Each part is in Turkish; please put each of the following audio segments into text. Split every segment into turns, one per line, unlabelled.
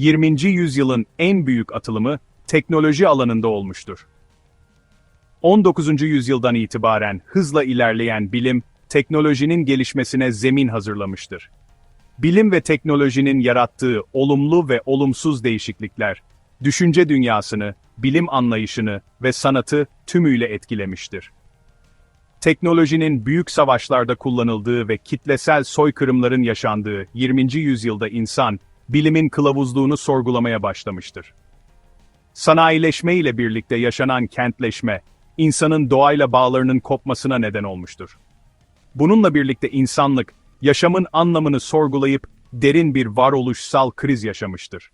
20. yüzyılın en büyük atılımı teknoloji alanında olmuştur. 19. yüzyıldan itibaren hızla ilerleyen bilim, teknolojinin gelişmesine zemin hazırlamıştır. Bilim ve teknolojinin yarattığı olumlu ve olumsuz değişiklikler, düşünce dünyasını, bilim anlayışını ve sanatı tümüyle etkilemiştir. Teknolojinin büyük savaşlarda kullanıldığı ve kitlesel soykırımların yaşandığı 20. yüzyılda insan, bilimin kılavuzluğunu sorgulamaya başlamıştır. Sanayileşme ile birlikte yaşanan kentleşme, insanın doğayla bağlarının kopmasına neden olmuştur. Bununla birlikte insanlık, yaşamın anlamını sorgulayıp derin bir varoluşsal kriz yaşamıştır.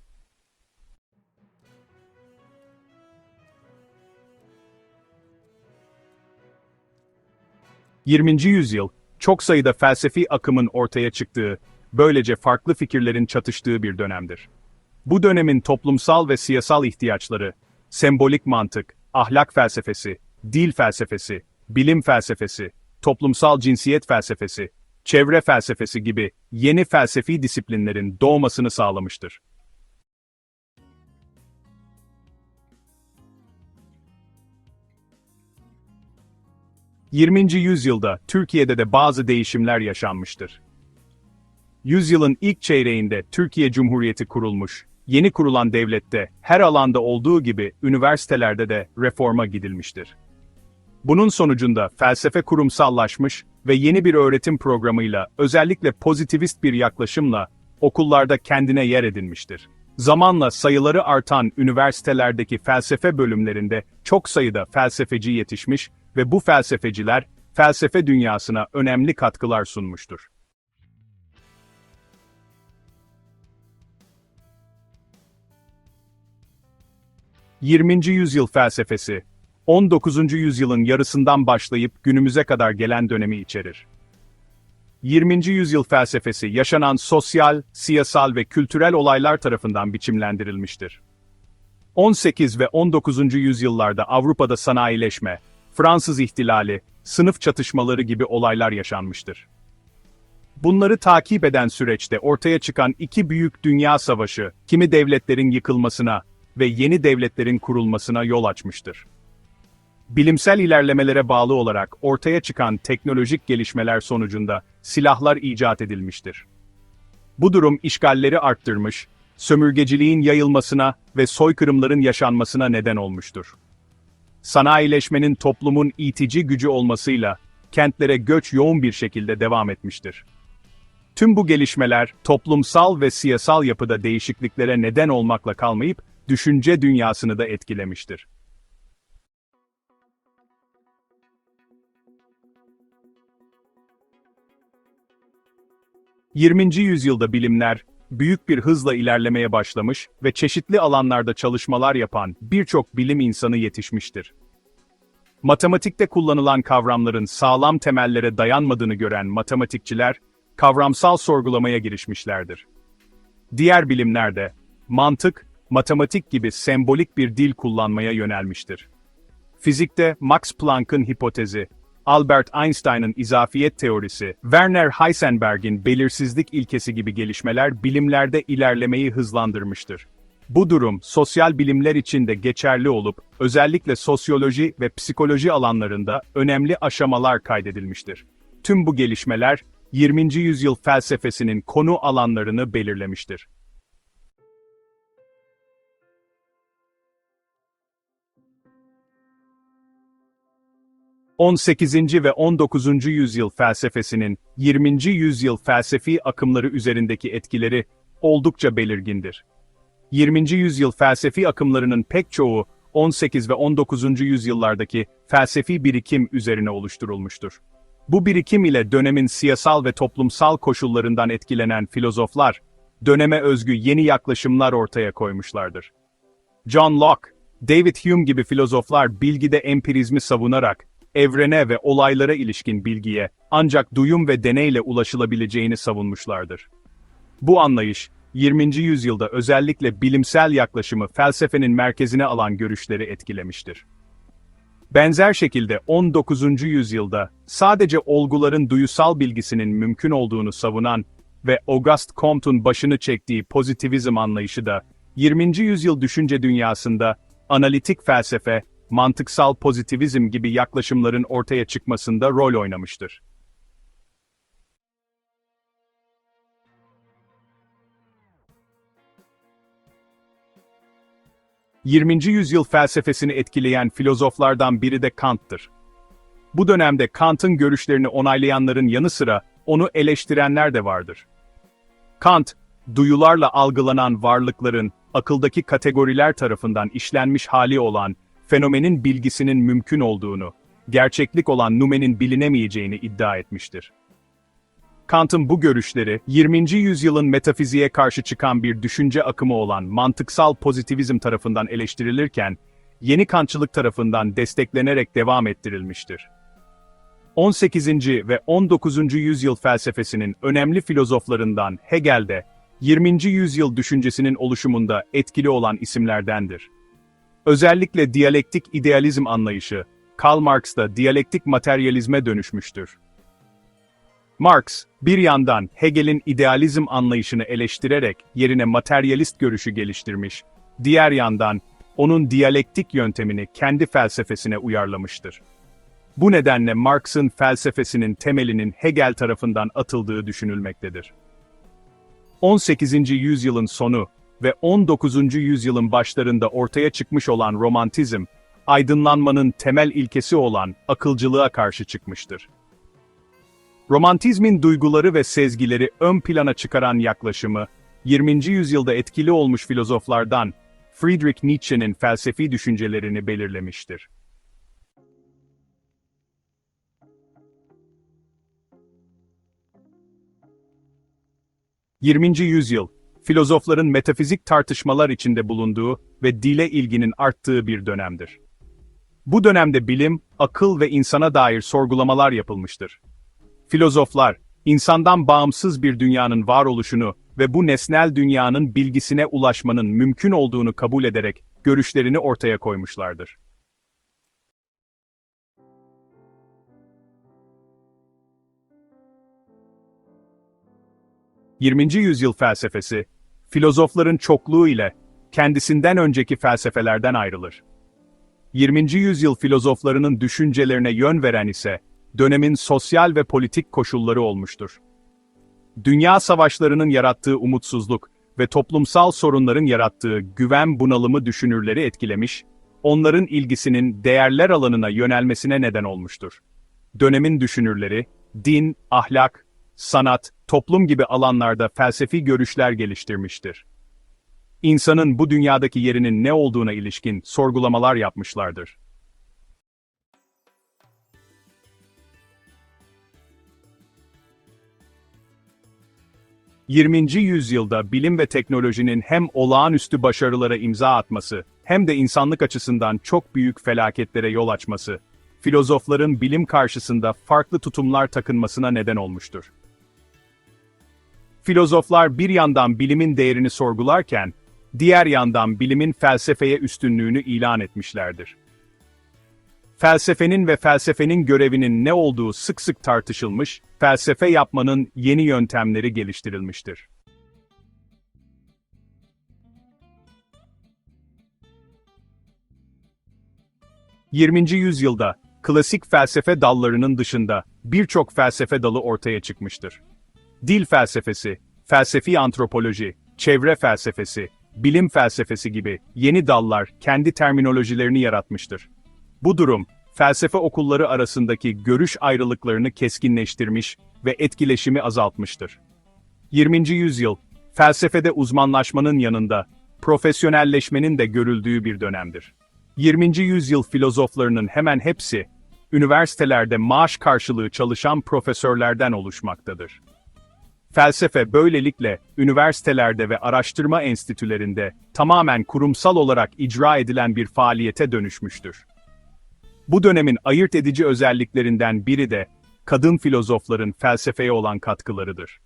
...20. yüzyıl, çok sayıda felsefi akımın ortaya çıktığı, böylece farklı fikirlerin çatıştığı bir dönemdir. Bu dönemin toplumsal ve siyasal ihtiyaçları, sembolik mantık, ahlak felsefesi, dil felsefesi, bilim felsefesi, toplumsal cinsiyet felsefesi, çevre felsefesi gibi yeni felsefi disiplinlerin doğmasını sağlamıştır. ...20. yüzyılda Türkiye'de de bazı değişimler yaşanmıştır. Yüzyılın ilk çeyreğinde Türkiye Cumhuriyeti kurulmuş, yeni kurulan devlette her alanda olduğu gibi üniversitelerde de reforma gidilmiştir. Bunun sonucunda felsefe kurumsallaşmış ve yeni bir öğretim programıyla özellikle pozitivist bir yaklaşımla okullarda kendine yer edinmiştir. Zamanla sayıları artan üniversitelerdeki felsefe bölümlerinde çok sayıda felsefeci yetişmiş ve bu felsefeciler felsefe dünyasına önemli katkılar sunmuştur. 20. yüzyıl felsefesi, 19. yüzyılın yarısından başlayıp günümüze kadar gelen dönemi içerir. 20. yüzyıl felsefesi yaşanan sosyal, siyasal ve kültürel olaylar tarafından biçimlendirilmiştir. 18 ve 19. yüzyıllarda Avrupa'da sanayileşme, Fransız ihtilali, sınıf çatışmaları gibi olaylar yaşanmıştır. Bunları takip eden süreçte ortaya çıkan iki büyük dünya savaşı, kimi devletlerin yıkılmasına ve yeni devletlerin kurulmasına yol açmıştır. Bilimsel ilerlemelere bağlı olarak ortaya çıkan teknolojik gelişmeler sonucunda silahlar icat edilmiştir. Bu durum işgalleri arttırmış, sömürgeciliğin yayılmasına ve soykırımların yaşanmasına neden olmuştur. Sanayileşmenin toplumun itici gücü olmasıyla kentlere göç yoğun bir şekilde devam etmiştir. Tüm bu gelişmeler toplumsal ve siyasal yapıda değişikliklere neden olmakla kalmayıp düşünce dünyasını da etkilemiştir. ...20. yüzyılda bilimler, büyük bir hızla ilerlemeye başlamış ve çeşitli alanlarda çalışmalar yapan birçok bilim insanı yetişmiştir. Matematikte kullanılan kavramların sağlam temellere dayanmadığını gören matematikçiler, kavramsal sorgulamaya girişmişlerdir. Diğer bilimlerde, mantık matematik gibi sembolik bir dil kullanmaya yönelmiştir. Fizikte Max Planck'ın hipotezi, Albert Einstein'ın izafiyet teorisi, Werner Heisenberg'in belirsizlik ilkesi gibi gelişmeler bilimlerde ilerlemeyi hızlandırmıştır. Bu durum sosyal bilimler için de geçerli olup özellikle sosyoloji ve psikoloji alanlarında önemli aşamalar kaydedilmiştir. Tüm bu gelişmeler 20. yüzyıl felsefesinin konu alanlarını belirlemiştir. 18. ve 19. yüzyıl felsefesinin 20. yüzyıl felsefi akımları üzerindeki etkileri oldukça belirgindir. 20. yüzyıl felsefi akımlarının pek çoğu 18 ve 19. yüzyıllardaki felsefi birikim üzerine oluşturulmuştur. Bu birikim ile dönemin siyasal ve toplumsal koşullarından etkilenen filozoflar, döneme özgü yeni yaklaşımlar ortaya koymuşlardır. John Locke, David Hume gibi filozoflar bilgide empirizmi savunarak, evrene ve olaylara ilişkin bilgiye ancak duyum ve deneyle ulaşılabileceğini savunmuşlardır. Bu anlayış, 20. yüzyılda özellikle bilimsel yaklaşımı felsefenin merkezine alan görüşleri etkilemiştir. Benzer şekilde 19. yüzyılda sadece olguların duyusal bilgisinin mümkün olduğunu savunan ve Auguste Comte'un başını çektiği pozitivizm anlayışı da 20. yüzyıl düşünce dünyasında analitik felsefe, mantıksal pozitivizm gibi yaklaşımların ortaya çıkmasında rol oynamıştır. 20. yüzyıl felsefesini etkileyen filozoflardan biri de Kant'tır. Bu dönemde Kant'ın görüşlerini onaylayanların yanı sıra onu eleştirenler de vardır. Kant, duyularla algılanan varlıkların akıldaki kategoriler tarafından işlenmiş hali olan fenomenin bilgisinin mümkün olduğunu, gerçeklik olan numenin bilinemeyeceğini iddia etmiştir. Kant'ın bu görüşleri, 20. yüzyılın metafiziğe karşı çıkan bir düşünce akımı olan mantıksal pozitivizm tarafından eleştirilirken, yeni Kantçılık tarafından desteklenerek devam ettirilmiştir. 18. ve 19. yüzyıl felsefesinin önemli filozoflarından Hegel de, 20. yüzyıl düşüncesinin oluşumunda etkili olan isimlerdendir. Özellikle diyalektik idealizm anlayışı, Karl Marx'ta diyalektik materyalizme dönüşmüştür. Marx, bir yandan Hegel'in idealizm anlayışını eleştirerek yerine materyalist görüşü geliştirmiş, diğer yandan onun diyalektik yöntemini kendi felsefesine uyarlamıştır. Bu nedenle Marx'ın felsefesinin temelinin Hegel tarafından atıldığı düşünülmektedir. 18. yüzyılın sonu ve 19. yüzyılın başlarında ortaya çıkmış olan romantizm, aydınlanmanın temel ilkesi olan akılcılığa karşı çıkmıştır. Romantizmin duyguları ve sezgileri ön plana çıkaran yaklaşımı, 20. yüzyılda etkili olmuş filozoflardan Friedrich Nietzsche'nin felsefi düşüncelerini belirlemiştir. Yirminci yüzyıl, filozofların metafizik tartışmalar içinde bulunduğu ve dile ilginin arttığı bir dönemdir. Bu dönemde bilim, akıl ve insana dair sorgulamalar yapılmıştır. Filozoflar, insandan bağımsız bir dünyanın varoluşunu ve bu nesnel dünyanın bilgisine ulaşmanın mümkün olduğunu kabul ederek görüşlerini ortaya koymuşlardır. Yirminci yüzyıl felsefesi, filozofların çokluğu ile kendisinden önceki felsefelerden ayrılır. 20. yüzyıl filozoflarının düşüncelerine yön veren ise dönemin sosyal ve politik koşulları olmuştur. Dünya savaşlarının yarattığı umutsuzluk ve toplumsal sorunların yarattığı güven bunalımı düşünürleri etkilemiş, onların ilgisinin değerler alanına yönelmesine neden olmuştur. Dönemin düşünürleri, din, ahlak, sanat, toplum gibi alanlarda felsefi görüşler geliştirmiştir. İnsanın bu dünyadaki yerinin ne olduğuna ilişkin sorgulamalar yapmışlardır. 20. yüzyılda bilim ve teknolojinin hem olağanüstü başarılara imza atması, hem de insanlık açısından çok büyük felaketlere yol açması, filozofların bilim karşısında farklı tutumlar takınmasına neden olmuştur. Filozoflar bir yandan bilimin değerini sorgularken, diğer yandan bilimin felsefeye üstünlüğünü ilan etmişlerdir. Felsefenin ve felsefenin görevinin ne olduğu sık sık tartışılmış, felsefe yapmanın yeni yöntemleri geliştirilmiştir. Yirminci yüzyılda, klasik felsefe dallarının dışında birçok felsefe dalı ortaya çıkmıştır. Dil felsefesi, felsefi antropoloji, çevre felsefesi, bilim felsefesi gibi yeni dallar kendi terminolojilerini yaratmıştır. Bu durum, felsefe okulları arasındaki görüş ayrılıklarını keskinleştirmiş ve etkileşimi azaltmıştır. 20. yüzyıl, felsefede uzmanlaşmanın yanında, profesyonelleşmenin de görüldüğü bir dönemdir. 20. yüzyıl filozoflarının hemen hepsi, üniversitelerde maaş karşılığı çalışan profesörlerden oluşmaktadır. Felsefe böylelikle üniversitelerde ve araştırma enstitülerinde tamamen kurumsal olarak icra edilen bir faaliyete dönüşmüştür. Bu dönemin ayırt edici özelliklerinden biri de kadın filozofların felsefeye olan katkılarıdır.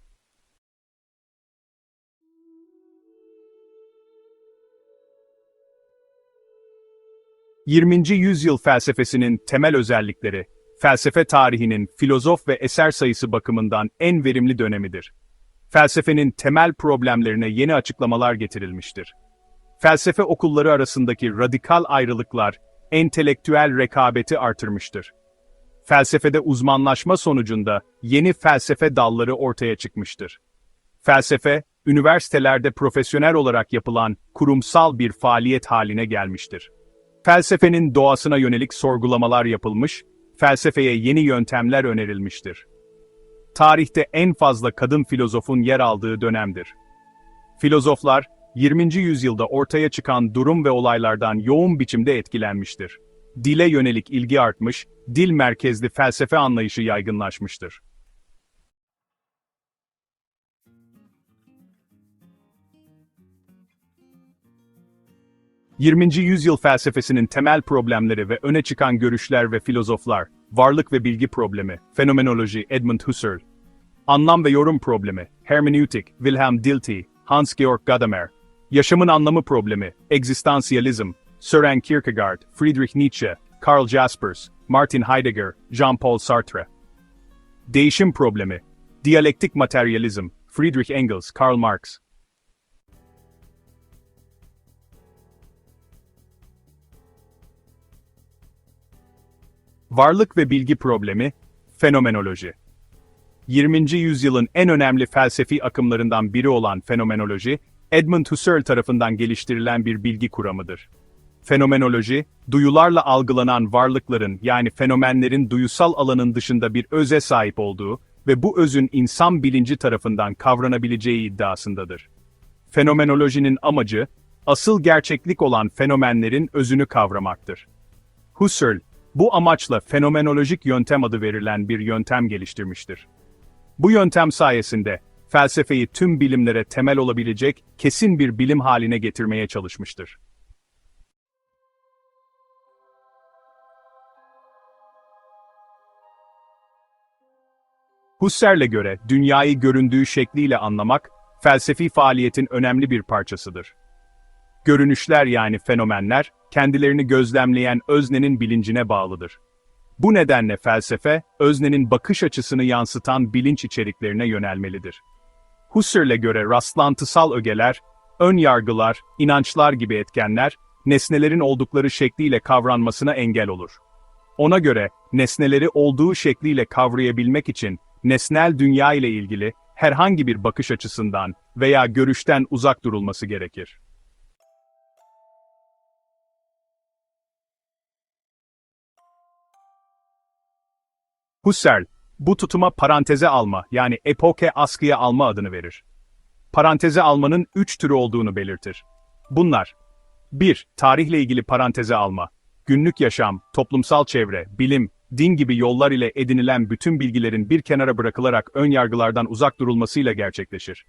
Yirminci yüzyıl felsefesinin temel özellikleri, felsefe tarihinin filozof ve eser sayısı bakımından en verimli dönemidir. Felsefenin temel problemlerine yeni açıklamalar getirilmiştir. felsefe okulları arasındaki radikal ayrılıklar, entelektüel rekabeti artırmıştır. Felsefede uzmanlaşma sonucunda yeni felsefe dalları ortaya çıkmıştır. Felsefe, üniversitelerde profesyonel olarak yapılan kurumsal bir faaliyet haline gelmiştir. Felsefenin doğasına yönelik sorgulamalar yapılmış, felsefeye yeni yöntemler önerilmiştir. Tarihte en fazla kadın filozofun yer aldığı dönemdir. Filozoflar, 20. yüzyılda ortaya çıkan durum ve olaylardan yoğun biçimde etkilenmiştir. Dile yönelik ilgi artmış, dil merkezli felsefe anlayışı yaygınlaşmıştır. 20. yüzyıl felsefesinin temel problemleri ve öne çıkan görüşler ve filozoflar, varlık ve bilgi problemi, fenomenoloji Edmund Husserl, anlam ve yorum problemi, hermeneutik Wilhelm Dilthey, Hans-Georg Gadamer, yaşamın anlamı problemi, existentialism, Søren Kierkegaard, Friedrich Nietzsche, Karl Jaspers, Martin Heidegger, Jean-Paul Sartre. Değişim problemi, diyalektik materyalizm, Friedrich Engels, Karl Marx. Varlık ve bilgi problemi, fenomenoloji. 20. yüzyılın en önemli felsefi akımlarından biri olan fenomenoloji, Edmund Husserl tarafından geliştirilen bir bilgi kuramıdır. Fenomenoloji, duyularla algılanan varlıkların yani fenomenlerin duyusal alanın dışında bir öze sahip olduğu ve bu özün insan bilinci tarafından kavranabileceği iddiasındadır. Fenomenolojinin amacı, asıl gerçeklik olan fenomenlerin özünü kavramaktır. Husserl, bu amaçla fenomenolojik yöntem adı verilen bir yöntem geliştirmiştir. Bu yöntem sayesinde felsefeyi tüm bilimlere temel olabilecek kesin bir bilim haline getirmeye çalışmıştır. Husserl'e göre dünyayı göründüğü şekliyle anlamak, felsefi faaliyetin önemli bir parçasıdır. Görünüşler yani fenomenler, kendilerini gözlemleyen öznenin bilincine bağlıdır. Bu nedenle felsefe, öznenin bakış açısını yansıtan bilinç içeriklerine yönelmelidir. Husserl'e göre rastlantısal ögeler, ön yargılar, inançlar gibi etkenler, nesnelerin oldukları şekliyle kavranmasına engel olur. Ona göre, nesneleri olduğu şekliyle kavrayabilmek için, nesnel dünya ile ilgili herhangi bir bakış açısından veya görüşten uzak durulması gerekir. Husserl, bu tutuma paranteze alma yani epoke askıya alma adını verir. Paranteze almanın üç türü olduğunu belirtir. Bunlar 1. Tarihle ilgili paranteze alma. Günlük yaşam, toplumsal çevre, bilim, din gibi yollar ile edinilen bütün bilgilerin bir kenara bırakılarak ön yargılardan uzak durulmasıyla gerçekleşir.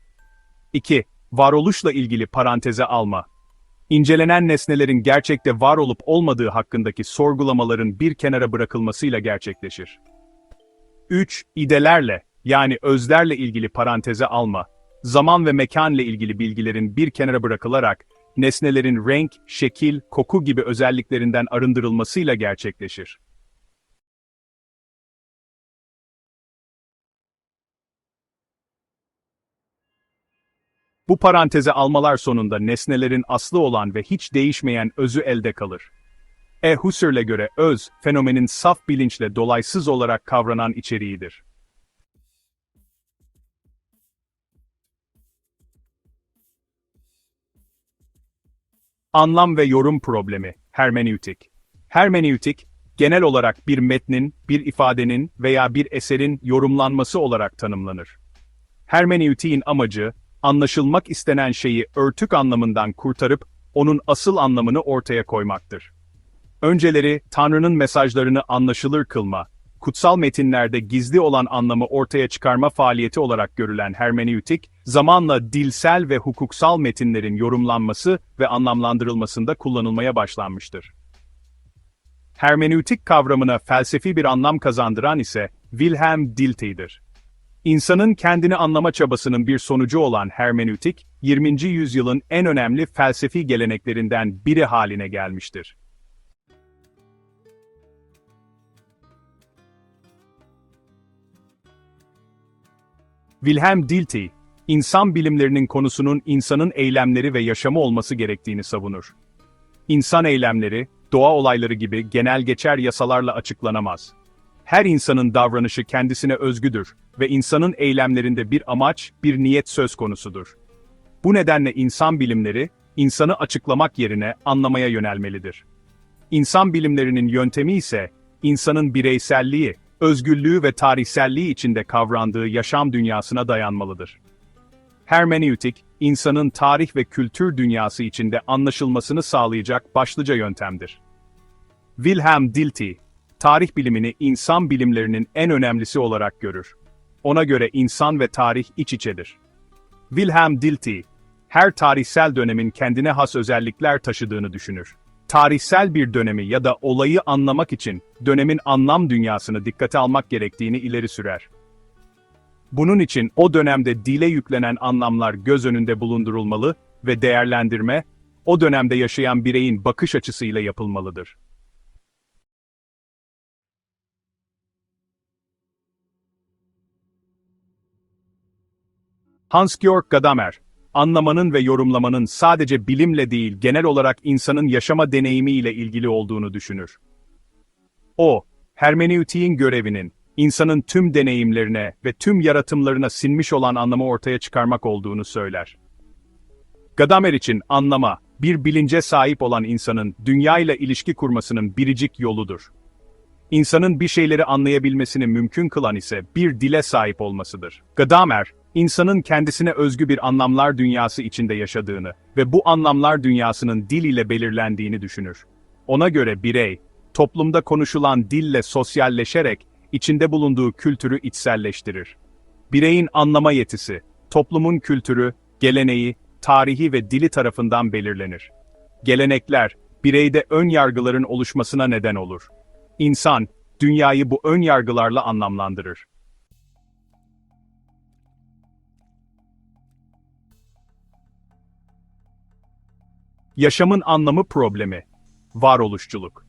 2. Varoluşla ilgili paranteze alma. İncelenen nesnelerin gerçekte var olup olmadığı hakkındaki sorgulamaların bir kenara bırakılmasıyla gerçekleşir. 3. İdelerle, yani özlerle ilgili paranteze alma, zaman ve mekanla ilgili bilgilerin bir kenara bırakılarak, nesnelerin renk, şekil, koku gibi özelliklerinden arındırılmasıyla gerçekleşir. Bu paranteze almalar sonunda nesnelerin aslı olan ve hiç değişmeyen özü elde kalır. E. Husserl'e göre öz, fenomenin saf bilinçle dolaysız olarak kavranan içeriğidir. Anlam ve yorum problemi, hermeneutik. Hermeneutik, genel olarak bir metnin, bir ifadenin veya bir eserin yorumlanması olarak tanımlanır. Hermeneutiğin amacı, anlaşılmak istenen şeyi örtük anlamından kurtarıp, onun asıl anlamını ortaya koymaktır. Önceleri, Tanrı'nın mesajlarını anlaşılır kılma, kutsal metinlerde gizli olan anlamı ortaya çıkarma faaliyeti olarak görülen hermeneutik, zamanla dilsel ve hukuksal metinlerin yorumlanması ve anlamlandırılmasında kullanılmaya başlanmıştır. Hermeneutik kavramına felsefi bir anlam kazandıran ise Wilhelm Dilthey'dir. İnsanın kendini anlama çabasının bir sonucu olan hermeneutik, 20. yüzyılın en önemli felsefi geleneklerinden biri haline gelmiştir. Wilhelm Dilthey, insan bilimlerinin konusunun insanın eylemleri ve yaşamı olması gerektiğini savunur. İnsan eylemleri, doğa olayları gibi genel geçer yasalarla açıklanamaz. Her insanın davranışı kendisine özgüdür ve insanın eylemlerinde bir amaç, bir niyet söz konusudur. Bu nedenle insan bilimleri, insanı açıklamak yerine anlamaya yönelmelidir. İnsan bilimlerinin yöntemi ise, insanın bireyselliği, özgürlüğü ve tarihselliği içinde kavrandığı yaşam dünyasına dayanmalıdır. Hermeneutik, insanın tarih ve kültür dünyası içinde anlaşılmasını sağlayacak başlıca yöntemdir. Wilhelm Dilthey, tarih bilimini insan bilimlerinin en önemlisi olarak görür. Ona göre insan ve tarih iç içedir. Wilhelm Dilthey, her tarihsel dönemin kendine has özellikler taşıdığını düşünür. Tarihsel bir dönemi ya da olayı anlamak için dönemin anlam dünyasını dikkate almak gerektiğini ileri sürer. Bunun için o dönemde dile yüklenen anlamlar göz önünde bulundurulmalı ve değerlendirme, o dönemde yaşayan bireyin bakış açısıyla yapılmalıdır. Hans-Georg Gadamer, anlamanın ve yorumlamanın sadece bilimle değil genel olarak insanın yaşama deneyimiyle ilgili olduğunu düşünür. O, hermeneutiğin görevinin, insanın tüm deneyimlerine ve tüm yaratımlarına sinmiş olan anlamı ortaya çıkarmak olduğunu söyler. Gadamer için anlama, bir bilince sahip olan insanın dünya ile ilişki kurmasının biricik yoludur. İnsanın bir şeyleri anlayabilmesini mümkün kılan ise bir dile sahip olmasıdır. Gadamer, insanın kendisine özgü bir anlamlar dünyası içinde yaşadığını ve bu anlamlar dünyasının dil ile belirlendiğini düşünür. Ona göre birey, toplumda konuşulan dille sosyalleşerek içinde bulunduğu kültürü içselleştirir. Bireyin anlama yetisi, toplumun kültürü, geleneği, tarihi ve dili tarafından belirlenir. Gelenekler, bireyde ön yargıların oluşmasına neden olur. İnsan, dünyayı bu ön yargılarla anlamlandırır. Yaşamın anlamı problemi. Varoluşçuluk.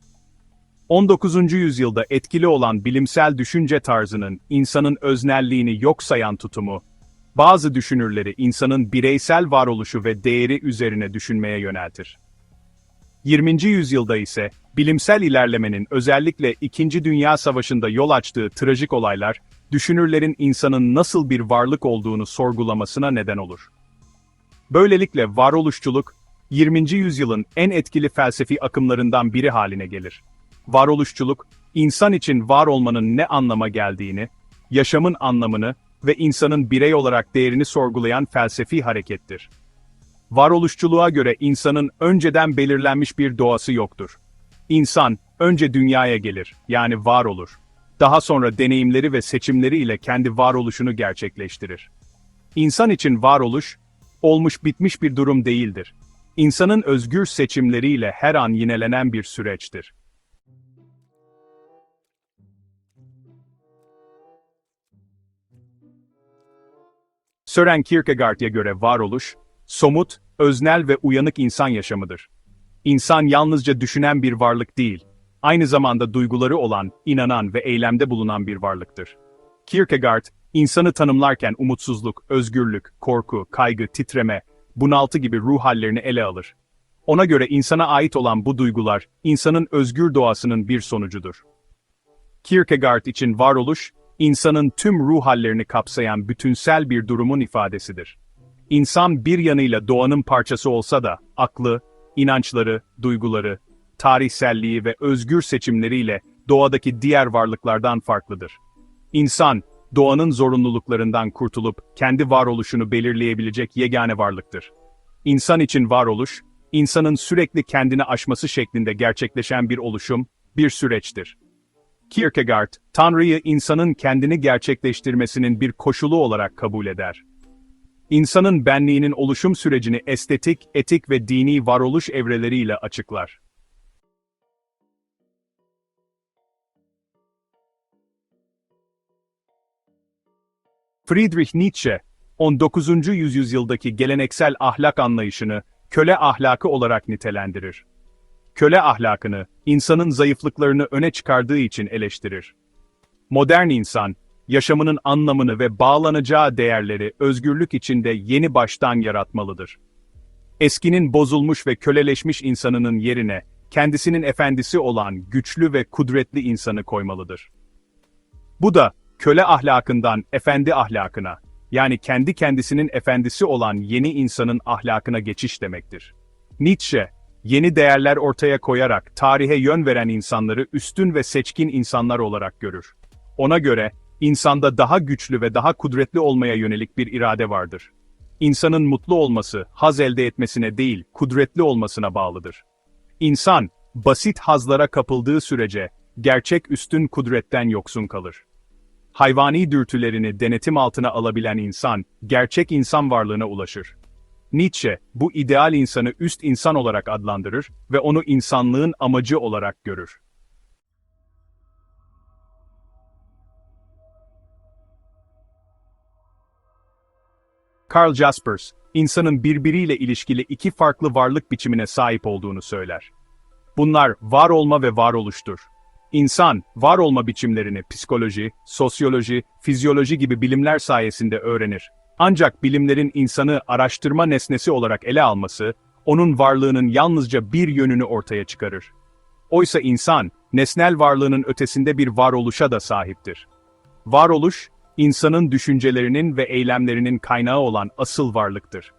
19. yüzyılda etkili olan bilimsel düşünce tarzının insanın öznelliğini yok sayan tutumu, bazı düşünürleri insanın bireysel varoluşu ve değeri üzerine düşünmeye yöneltir. 20. yüzyılda ise bilimsel ilerlemenin özellikle İkinci Dünya Savaşı'nda yol açtığı trajik olaylar, düşünürlerin insanın nasıl bir varlık olduğunu sorgulamasına neden olur. Böylelikle varoluşçuluk, 20. yüzyılın en etkili felsefi akımlarından biri haline gelir. Varoluşçuluk, insan için var olmanın ne anlama geldiğini, yaşamın anlamını ve insanın birey olarak değerini sorgulayan felsefi harekettir. Varoluşçuluğa göre insanın önceden belirlenmiş bir doğası yoktur. İnsan, önce dünyaya gelir, yani var olur. Daha sonra deneyimleri ve seçimleri ile kendi varoluşunu gerçekleştirir. İnsan için varoluş, olmuş bitmiş bir durum değildir. İnsanın özgür seçimleriyle her an yinelenen bir süreçtir. Søren Kierkegaard'a göre varoluş, somut, öznel ve uyanık insan yaşamıdır. İnsan yalnızca düşünen bir varlık değil, aynı zamanda duyguları olan, inanan ve eylemde bulunan bir varlıktır. Kierkegaard, insanı tanımlarken umutsuzluk, özgürlük, korku, kaygı, titreme, bunaltı gibi ruh hallerini ele alır. Ona göre insana ait olan bu duygular, insanın özgür doğasının bir sonucudur. Kierkegaard için varoluş, insanın tüm ruh hallerini kapsayan bütünsel bir durumun ifadesidir. İnsan bir yanıyla doğanın parçası olsa da, aklı, inançları, duyguları, tarihselliği ve özgür seçimleriyle doğadaki diğer varlıklardan farklıdır. İnsan, doğanın zorunluluklarından kurtulup kendi varoluşunu belirleyebilecek yegane varlıktır. İnsan için varoluş, insanın sürekli kendini aşması şeklinde gerçekleşen bir oluşum, bir süreçtir. Kierkegaard, Tanrı'yı insanın kendini gerçekleştirmesinin bir koşulu olarak kabul eder. İnsanın benliğinin oluşum sürecini estetik, etik ve dini varoluş evreleriyle açıklar. Friedrich Nietzsche, 19. yüzyıldaki geleneksel ahlak anlayışını köle ahlakı olarak nitelendirir. Köle ahlakını, insanın zayıflıklarını öne çıkardığı için eleştirir. Modern insan, yaşamının anlamını ve bağlanacağı değerleri özgürlük içinde yeni baştan yaratmalıdır. Eskinin bozulmuş ve köleleşmiş insanının yerine, kendisinin efendisi olan güçlü ve kudretli insanı koymalıdır. Bu da, köle ahlakından efendi ahlakına, yani kendi kendisinin efendisi olan yeni insanın ahlakına geçiş demektir. Nietzsche, yeni değerler ortaya koyarak tarihe yön veren insanları üstün ve seçkin insanlar olarak görür. Ona göre, insanda daha güçlü ve daha kudretli olmaya yönelik bir irade vardır. İnsanın mutlu olması, haz elde etmesine değil, kudretli olmasına bağlıdır. İnsan, basit hazlara kapıldığı sürece, gerçek üstün kudretten yoksun kalır. Hayvani dürtülerini denetim altına alabilen insan, gerçek insan varlığına ulaşır. Nietzsche, bu ideal insanı üst insan olarak adlandırır ve onu insanlığın amacı olarak görür. Karl Jaspers, insanın birbiriyle ilişkili iki farklı varlık biçimine sahip olduğunu söyler. Bunlar var olma ve varoluştur. İnsan, var olma biçimlerini psikoloji, sosyoloji, fizyoloji gibi bilimler sayesinde öğrenir. Ancak bilimlerin insanı araştırma nesnesi olarak ele alması, onun varlığının yalnızca bir yönünü ortaya çıkarır. Oysa insan, nesnel varlığının ötesinde bir varoluşa da sahiptir. Varoluş, insanın düşüncelerinin ve eylemlerinin kaynağı olan asıl varlıktır.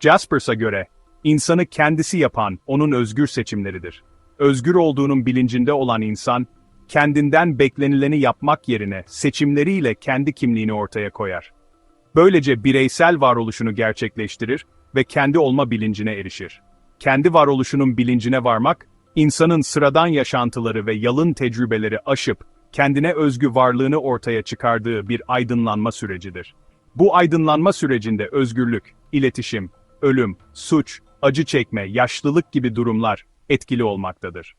Jaspers'a göre, insanı kendisi yapan onun özgür seçimleridir. Özgür olduğunun bilincinde olan insan, kendinden beklenileni yapmak yerine seçimleriyle kendi kimliğini ortaya koyar. Böylece bireysel varoluşunu gerçekleştirir ve kendi olma bilincine erişir. Kendi varoluşunun bilincine varmak, insanın sıradan yaşantıları ve yalın tecrübeleri aşıp, kendine özgü varlığını ortaya çıkardığı bir aydınlanma sürecidir. Bu aydınlanma sürecinde özgürlük, iletişim, ölüm, suç, acı çekme, yaşlılık gibi durumlar etkili olmaktadır.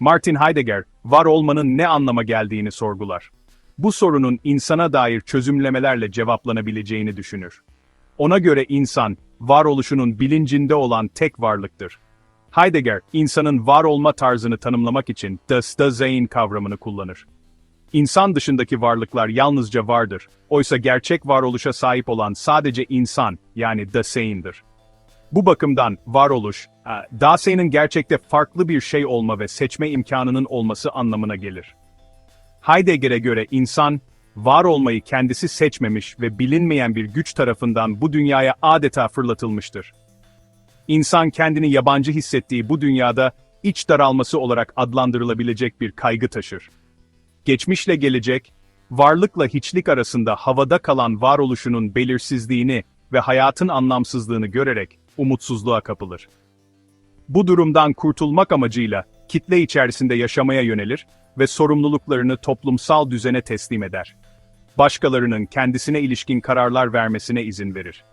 Martin Heidegger, var olmanın ne anlama geldiğini sorgular. Bu sorunun insana dair çözümlemelerle cevaplanabileceğini düşünür. Ona göre insan, varoluşunun bilincinde olan tek varlıktır. Heidegger, insanın var olma tarzını tanımlamak için das Dasein kavramını kullanır. İnsan dışındaki varlıklar yalnızca vardır, oysa gerçek varoluşa sahip olan sadece insan, yani Dasein'dir. Bu bakımdan varoluş, e, Dasein'in gerçekte farklı bir şey olma ve seçme imkanının olması anlamına gelir. Heidegger'e göre insan, var olmayı kendisi seçmemiş ve bilinmeyen bir güç tarafından bu dünyaya adeta fırlatılmıştır. İnsan kendini yabancı hissettiği bu dünyada, iç daralması olarak adlandırılabilecek bir kaygı taşır. Geçmişle gelecek, varlıkla hiçlik arasında havada kalan varoluşunun belirsizliğini ve hayatın anlamsızlığını görerek umutsuzluğa kapılır. Bu durumdan kurtulmak amacıyla kitle içerisinde yaşamaya yönelir ve sorumluluklarını toplumsal düzene teslim eder. Başkalarının kendisine ilişkin kararlar vermesine izin verir.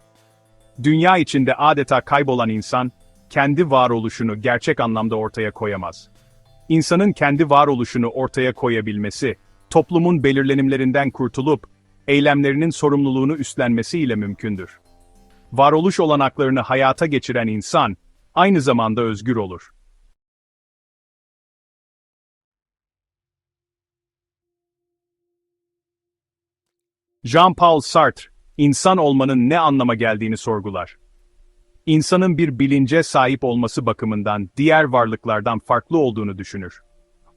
Dünya içinde adeta kaybolan insan, kendi varoluşunu gerçek anlamda ortaya koyamaz. İnsanın kendi varoluşunu ortaya koyabilmesi, toplumun belirlenimlerinden kurtulup, eylemlerinin sorumluluğunu üstlenmesiyle mümkündür. Varoluş olanaklarını hayata geçiren insan, aynı zamanda özgür olur. Jean-Paul Sartre, insan olmanın ne anlama geldiğini sorgular. İnsanın bir bilince sahip olması bakımından diğer varlıklardan farklı olduğunu düşünür.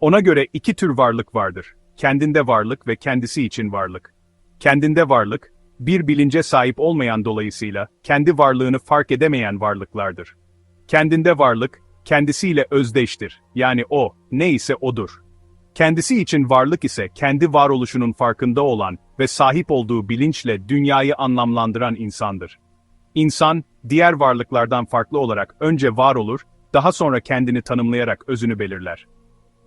Ona göre iki tür varlık vardır. Kendinde varlık ve kendisi için varlık. Kendinde varlık, bir bilince sahip olmayan dolayısıyla kendi varlığını fark edemeyen varlıklardır. Kendinde varlık, kendisiyle özdeştir. Yani o, ne ise odur. Kendisi için varlık ise kendi varoluşunun farkında olan ve sahip olduğu bilinçle dünyayı anlamlandıran insandır. İnsan, diğer varlıklardan farklı olarak önce var olur, daha sonra kendini tanımlayarak özünü belirler.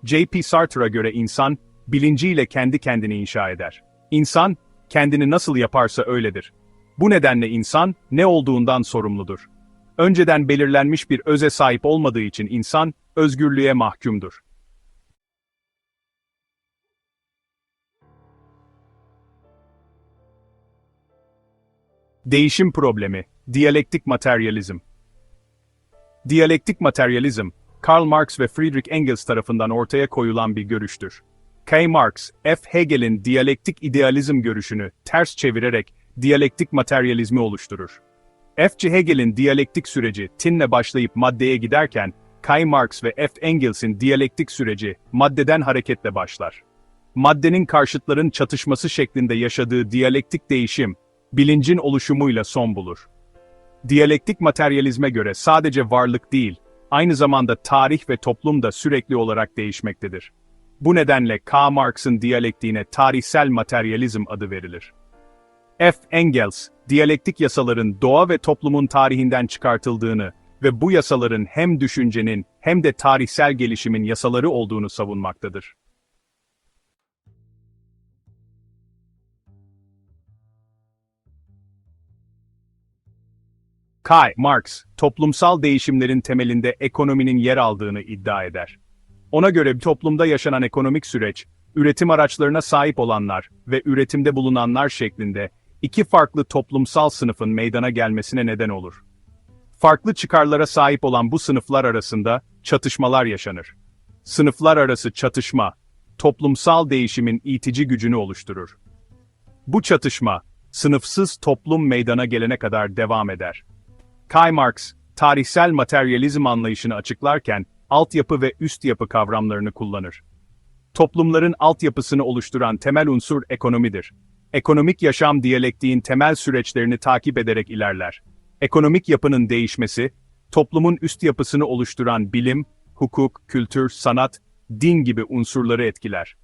J.P. Sartre'a göre insan, bilinciyle kendi kendini inşa eder. İnsan, kendini nasıl yaparsa öyledir. Bu nedenle insan, ne olduğundan sorumludur. Önceden belirlenmiş bir öze sahip olmadığı için insan, özgürlüğe mahkumdur. Değişim problemi, diyalektik materyalizm. Diyalektik materyalizm, Karl Marx ve Friedrich Engels tarafından ortaya koyulan bir görüştür. K. Marx, F. Hegel'in diyalektik idealizm görüşünü ters çevirerek diyalektik materyalizmi oluşturur. F. Hegel'in diyalektik süreci tinle başlayıp maddeye giderken, Karl Marx ve F. Engels'in diyalektik süreci maddeden hareketle başlar. Maddenin karşıtların çatışması şeklinde yaşadığı diyalektik değişim, bilincin oluşumuyla son bulur. Diyalektik materyalizme göre sadece varlık değil, aynı zamanda tarih ve toplum da sürekli olarak değişmektedir. Bu nedenle K. Marx'ın diyalektiğine tarihsel materyalizm adı verilir. F. Engels, diyalektik yasaların doğa ve toplumun tarihinden çıkartıldığını ve bu yasaların hem düşüncenin hem de tarihsel gelişimin yasaları olduğunu savunmaktadır. Karl Marx, toplumsal değişimlerin temelinde ekonominin yer aldığını iddia eder. Ona göre bir toplumda yaşanan ekonomik süreç, üretim araçlarına sahip olanlar ve üretimde bulunanlar şeklinde iki farklı toplumsal sınıfın meydana gelmesine neden olur. Farklı çıkarlara sahip olan bu sınıflar arasında çatışmalar yaşanır. Sınıflar arası çatışma, toplumsal değişimin itici gücünü oluşturur. Bu çatışma, sınıfsız toplum meydana gelene kadar devam eder. Karl Marx, tarihsel materyalizm anlayışını açıklarken, altyapı ve üst yapı kavramlarını kullanır. Toplumların altyapısını oluşturan temel unsur ekonomidir. Ekonomik yaşam diyalektiğin temel süreçlerini takip ederek ilerler. Ekonomik yapının değişmesi, toplumun üst yapısını oluşturan bilim, hukuk, kültür, sanat, din gibi unsurları etkiler.